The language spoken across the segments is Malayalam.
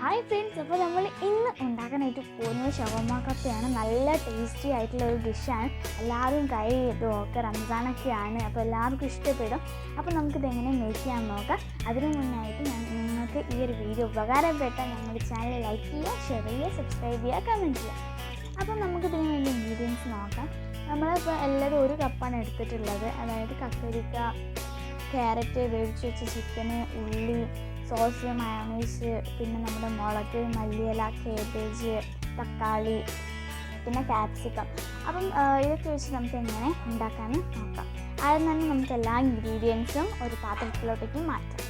ഹായ് ഫ്രണ്ട്സ് അപ്പോൾ നമ്മൾ ഇന്ന് ഉണ്ടാക്കാനായിട്ട് പോകുന്നത് ഷവർമ കപ്പയാണ്. നല്ല ടേസ്റ്റി ആയിട്ടുള്ള ഒരു ഡിഷാണ് എല്ലാവരും ട്രൈ ചെയ്ത് നോക്കുക റംസാനൊക്കെയാണ് അപ്പോൾ എല്ലാവർക്കും ഇഷ്ടപ്പെടും. അപ്പോൾ നമുക്കിത് എങ്ങനെ മേക്ക് ചെയ്യാൻ നോക്കാം. അതിനു മുന്നായിട്ട് ഞാൻ നിങ്ങൾക്ക് ഈ ഒരു വീഡിയോ ഉപകാരപ്പെട്ടാൽ നമ്മുടെ ചാനൽ ലൈക്ക് ചെയ്യുക ഷെയർ ചെയ്യുക സബ്സ്ക്രൈബ് ചെയ്യുക കമന്റ് ചെയ്യുക. അപ്പോൾ നമുക്കിതിന് വേണ്ടി ഇൻഗ്രീഡിയൻസ് നോക്കാം. നമ്മളിപ്പോൾ എല്ലാവരും ഒരു കപ്പാണ് എടുത്തിട്ടുള്ളത്. അതായത് കക്കരിക്ക ക്യാരറ്റ് വേവിച്ച് വെച്ച ചിക്കന് ഉള്ളി സോസ് മയോണൈസ് പിന്നെ നമ്മുടെ മുളക് മല്ലിയില കേബേജ് തക്കാളി പിന്നെ ക്യാപ്സിക്കം അപ്പം ഇതൊക്കെ വെച്ച് നമുക്ക് എങ്ങനെ ഉണ്ടാക്കാമെന്ന് നോക്കാം. ആദ്യം തന്നെ നമുക്ക് എല്ലാ ഇൻഗ്രീഡിയൻസും ഒരു പാത്രത്തിലോട്ടേക്ക് മാറ്റാം.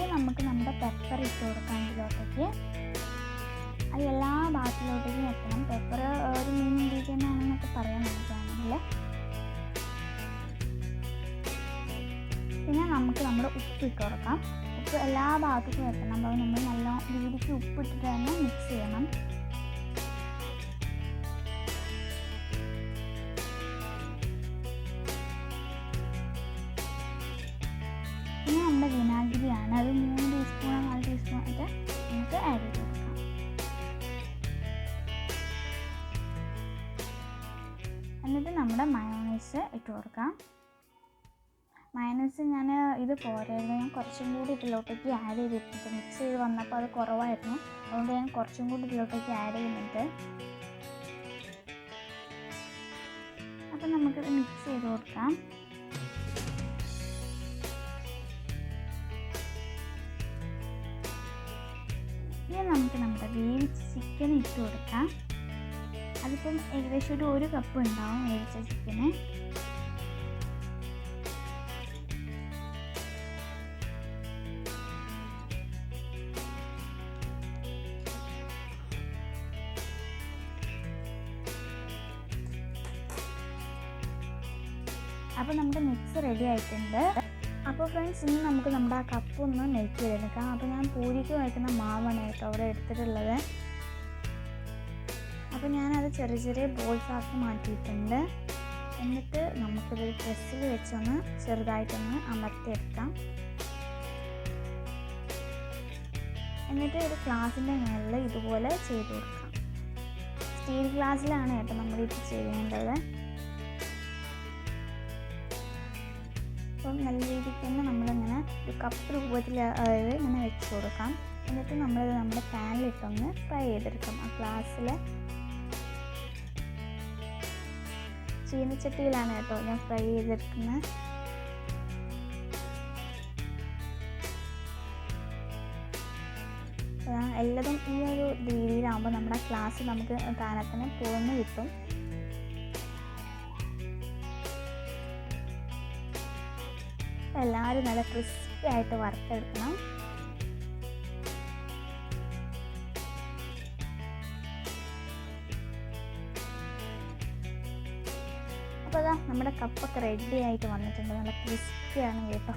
ഇനി നമുക്ക് നമ്മുടെ പെപ്പർ ഇട്ട് കൊടുക്കാം ഇതിലോട്ടേക്ക് അത് എല്ലാ ഭാഗത്തിലോട്ടേക്കും എത്തണം പെപ്പർ ഒരു മെയിൻ ഇൻഗ്രീഡിയന്റ് ആണെന്നൊക്കെ പറയാൻ നമുക്കാണെങ്കിൽ പിന്നെ നമുക്ക് നമ്മുടെ ഉപ്പ് ഇട്ട് കൊടുക്കാം. ഉപ്പ് എല്ലാ ഭാഗത്തേക്കും എത്തണം അപ്പോൾ നമ്മൾ നല്ല രീതിക്ക് ഉപ്പ് ഇട്ടിട്ട് തന്നെ മിക്സ് ചെയ്യണം. നമ്മുടെ വിനാഗിരിയാണ്. അത് മൂന്ന് ടീസ്പൂണോ നാല് ടീസ്പൂൺ ഒക്കെ നമുക്ക് ആഡ് ചെയ്ത് കൊടുക്കാം. എന്നിട്ട് നമ്മുടെ മയോണൈസ് ഇട്ട് കൊടുക്കാം. മയോണൈസ് ഞാൻ ഇത് പോരായിരുന്നു ഞാൻ കുറച്ചും കൂടി ഇതിലോട്ടേക്ക് ആഡ് ചെയ്തിട്ടുണ്ട്. മിക്സ് ചെയ്ത് വന്നപ്പോൾ അത് കുറവായിരുന്നു. അതുകൊണ്ട് ഞാൻ കുറച്ചും കൂടി ഇതിലോട്ടേക്ക് ആഡ് ചെയ്യുന്നുണ്ട്. അപ്പം നമുക്കിത് മിക്സ് ചെയ്ത് കൊടുക്കാം. നമുക്ക് നമ്മുടെ വേവിച്ച ചിക്കൻ ഇട്ട് കൊടുക്കാം. അതിപ്പം ഏകദേശം ഒരു ഒരു കപ്പ് ഉണ്ടാവും വേവിച്ച ചിക്കന്. അപ്പോൾ നമ്മുടെ മിക്സ് റെഡി ആയിട്ടുണ്ട്. അപ്പോൾ ഫ്രണ്ട്സ് ഇന്ന് നമുക്ക് നമ്മുടെ ആ കപ്പ് ഒന്ന് മെൽറ്റ് ചെയ്തെടുക്കാം. അപ്പോൾ ഞാൻ പൂരിക്ക് വയ്ക്കുന്ന മാവാണ് കേട്ടോ അവിടെ എടുത്തിട്ടുള്ളത്. അപ്പോൾ ഞാനത് ചെറിയ ചെറിയ ബോൾസ് ആക്കി മാറ്റിയിട്ടുണ്ട്. എന്നിട്ട് നമുക്കിതൊരു പ്രസ്സിൽ വെച്ചൊന്ന് ചെറുതായിട്ടൊന്ന് അമർത്തിയെടുക്കാം. എന്നിട്ട് ഒരു ഗ്ലാസിന്റെ മുകളിൽ ഇതുപോലെ ചെയ്ത് കൊടുക്കാം. സ്റ്റീൽ ഗ്ലാസ്സിലാണ് കേട്ടോ നമ്മളിത് ചെയ്യേണ്ടത്. അപ്പം നല്ല രീതിയിൽ തന്നെ നമ്മളിങ്ങനെ ഒരു കപ്പ് രൂപത്തിൽ അതായത് ഇങ്ങനെ വെച്ച് കൊടുക്കാം. എന്നിട്ട് നമ്മൾ നമ്മുടെ പാനിലിട്ടൊന്ന് ഫ്രൈ ചെയ്തെടുക്കാം. ആ ഗ്ലാസ്സിൽ ചീനച്ചട്ടിയിലാണ് കേട്ടോ ഞാൻ ഫ്രൈ ചെയ്തെടുക്കുന്നത്. എല്ലതും ഈ ഒരു രീതിയിലാകുമ്പോൾ നമ്മുടെ ക്ലാസ് നമുക്ക് താനത്തിന് പോന്ന് കിട്ടും. എല്ലാവരും നല്ല ക്രിസ്പി ആയിട്ട് വറുത്തെടുക്കണം. അപ്പോൾ അതാ നമ്മുടെ കപ്പൊക്കെ റെഡി ആയിട്ട് വന്നിട്ടുണ്ട്. നല്ല ക്രിസ്പി ആണ് കേട്ടോ.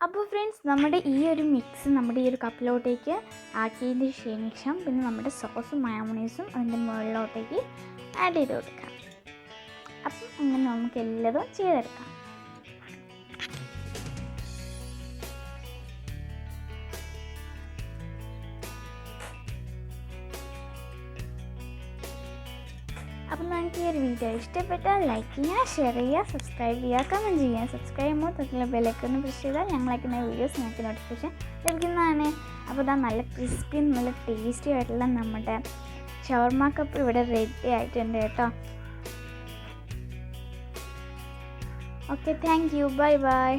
അപ്പോൾ ഫ്രണ്ട്സ് നമ്മുടെ ഈ ഒരു മിക്സ് നമ്മുടെ ഈ ഒരു കപ്പിലോട്ടേക്ക് ആക്കിയതിന് ശേഷം പിന്നെ നമ്മുടെ സോസും മയോണൈസും അതിന്റെ മുകളിലോട്ടേക്ക് ആഡ് ചെയ്ത് കൊടുക്കാം. അപ്പം അങ്ങനെ നമുക്ക് എല്ലാതും ചെയ്തെടുക്കാം. അപ്പം നിങ്ങൾക്ക് ഈ ഒരു വീഡിയോ ഇഷ്ടപ്പെട്ടാൽ ലൈക്ക് ചെയ്യുക ഷെയർ ചെയ്യുക സബ്സ്ക്രൈബ് ചെയ്യുക കമന്റ് ചെയ്യുക. സബ്സ്ക്രൈബ് ചെയ്യുമ്പോൾ തൊട്ടുള്ള ബെലക്കൊന്ന് പ്രസ് ചെയ്താൽ ഞങ്ങളയക്കുന്ന വീഡിയോസ് നിങ്ങൾക്ക് നോട്ടിഫിക്കേഷൻ ലഭിക്കുന്നതാണ്. അപ്പോൾ ഇതാ നല്ല ക്രിസ്പി നല്ല ടേസ്റ്റി ആയിട്ടുള്ള നമ്മുടെ ഷവർമ കപ്പ് ഇവിടെ റെഡി ആയിട്ടുണ്ട് കേട്ടോ. Okay thank you bye bye